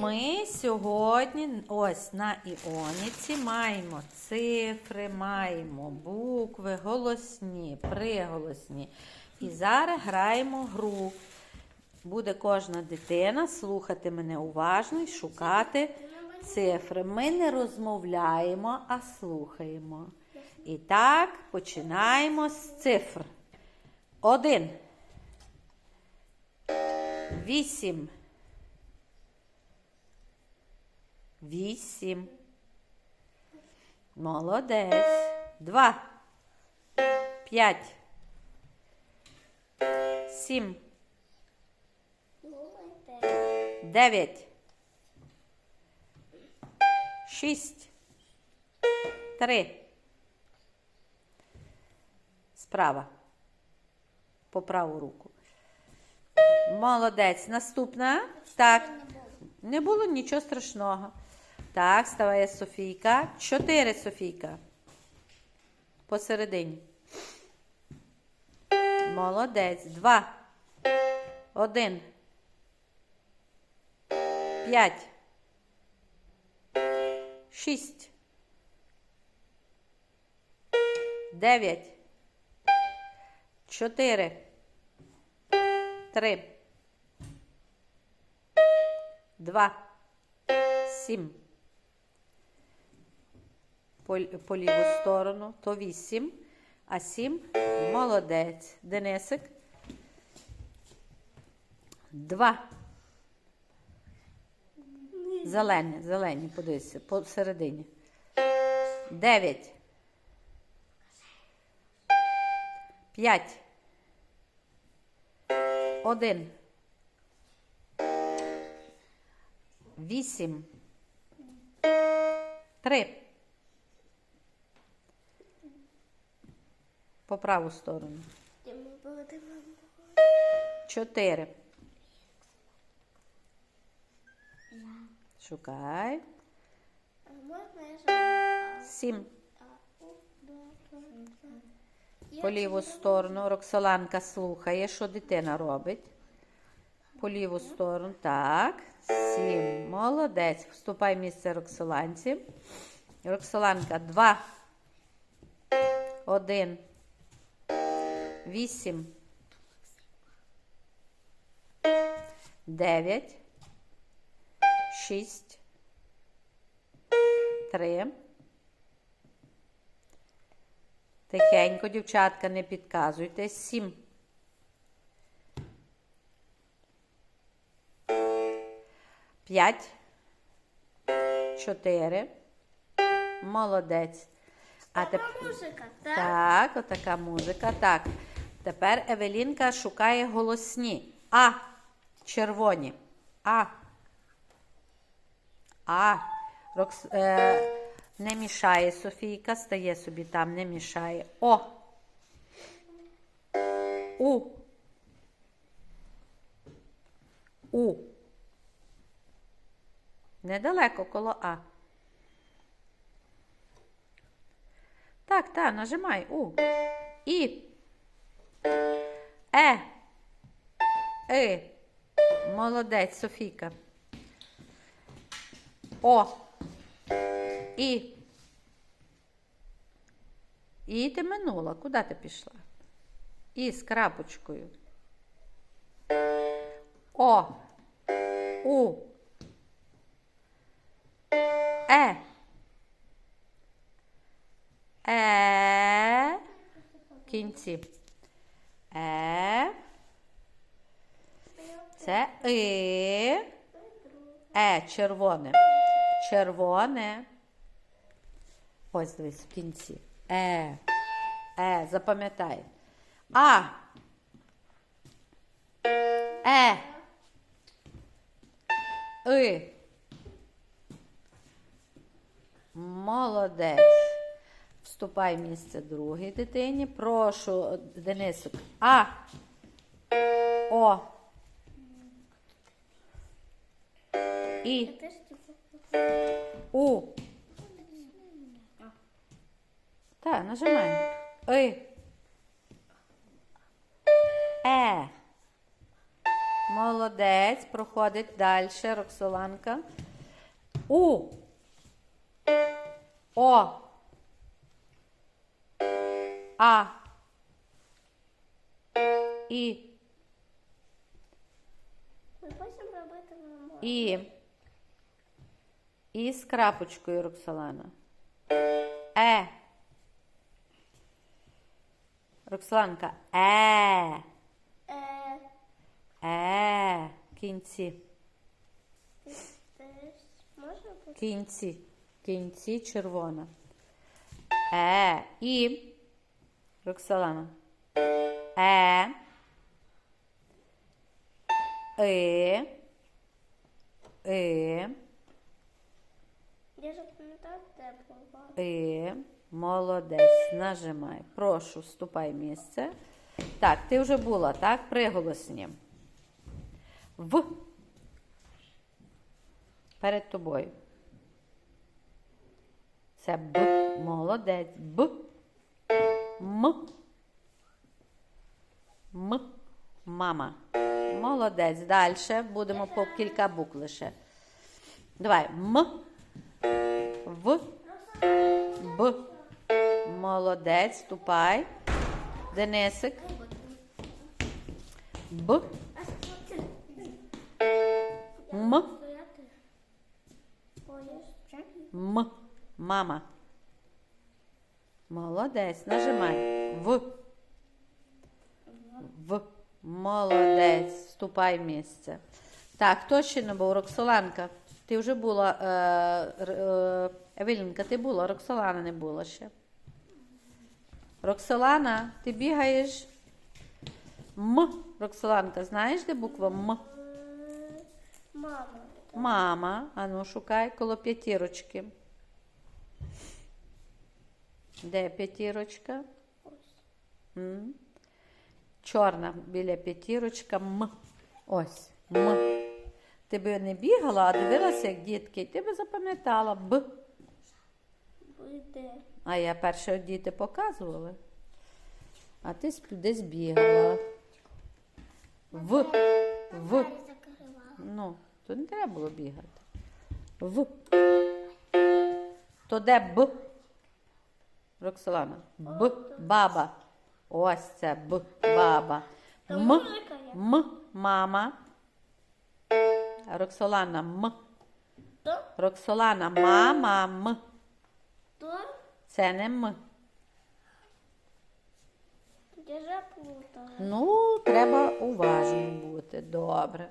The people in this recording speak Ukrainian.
Ми сьогодні ось на Іоніці маємо цифри, маємо букви, голосні, приголосні. І зараз граємо гру. Буде кожна дитина слухати мене уважно і шукати цифри. Ми не розмовляємо, а слухаємо. І так, починаємо з цифр. Один. Вісім. Вісім. Молодець. Два. П'ять. Сім. Дев'ять. Шість. Три. Справа. По праву руку. Молодець. Наступна. Так. Не було нічого страшного. Так, ставає Софійка. Чотири Софійка. Посередині. Молодець. Два. Один. П'ять. Шість. Дев'ять. Чотири. Три. Два. Сім. По, ліву сторону. То вісім. А сім. Молодець. Денисик. Два. Зелені, зелені, подивися, посередині. Дев'ять. П'ять. Один. Вісім. Три. По праву сторону. Чотири. Шукай. Сім. По ліву сторону. Роксоланка слухає, що дитина робить. По ліву сторону. Так. Сім. Молодець. Вступай в місце Роксоланці. Роксоланка. Два. Один. Вісім. Дев'ять. Шість. Три. Тихенько, дівчатка, не підказуйте. Сім. П'ять. Чотири. Молодець. А тепер. Музика, так? Так, отака музика. Так. Тепер Евелінка шукає голосні. А. Червоні. А. А. Рокс... Е... Не мішає Софійка, стає собі там, не мішає. О. У. У. Недалеко коло А. Так, так, нажимай. У. І. Е. И. Молодець, Софійка. О. І. І ти минула. Куди ти пішла? І з крапочкою. О. У. Е. Е. Кінці. Е. Це и. Е, червоне. Червоне. Ось дивись в кінці. Е. Е, запам'ятай. А. Е. И. Молодець. Вступай в місце другій дитині. Прошу, Денисик. А. О. І. Типу. У. Так, нажимай. И. Е. Молодець. Проходить далі. Роксоланка. У. О. А. І. Ми хочемо робити. І. І з крапочкою, Роксолана. Е. Роксоланка. Е. Е, Е. Кінці. Кінці. Кінці червона. Е. І. Роксолана. Е. Е. Е. Я ж пам'ятаю, де була. І молодець. Нажимай. Прошу, вступай в місце. Так, ти вже була, так? Приголосні. В. Перед тобою. Це Б. Молодець. Б. М. М. Мама. Молодець. Далі будемо по кілька букв лише. Давай. М. В. Б. Молодець, ступай. Денисик. Б. М. М. Мама. Молодець. Нажимай. В. В. Молодець. Вступай в місце. Так, хто ще не був? Роксоланка. Ти вже була. Е, е, Евелінка, ти була, Роксолана не була ще. Роксолана, ти бігаєш. М. Роксоланка, знаєш, де буква М? Мама. Мама. Ану, шукай коло п'ятірочки. Де п'ятірочка? М. Чорна біля п'ятірочка М. Ось. М. Ти би не бігала, а дивилася, як дітки, ти би запам'ятала Б. Буде. А я перше діти показували. А ти десь бігала. В. В. Ну, то не треба було бігати. В. То де Б? Роксолана. Б. Баба. Ось це Б. Баба. М. М. Мама. Роксолана. М. То, Роксолана. Мама. М. то, Це не М. я вже плутала. Ну, треба уважним бути. Добре.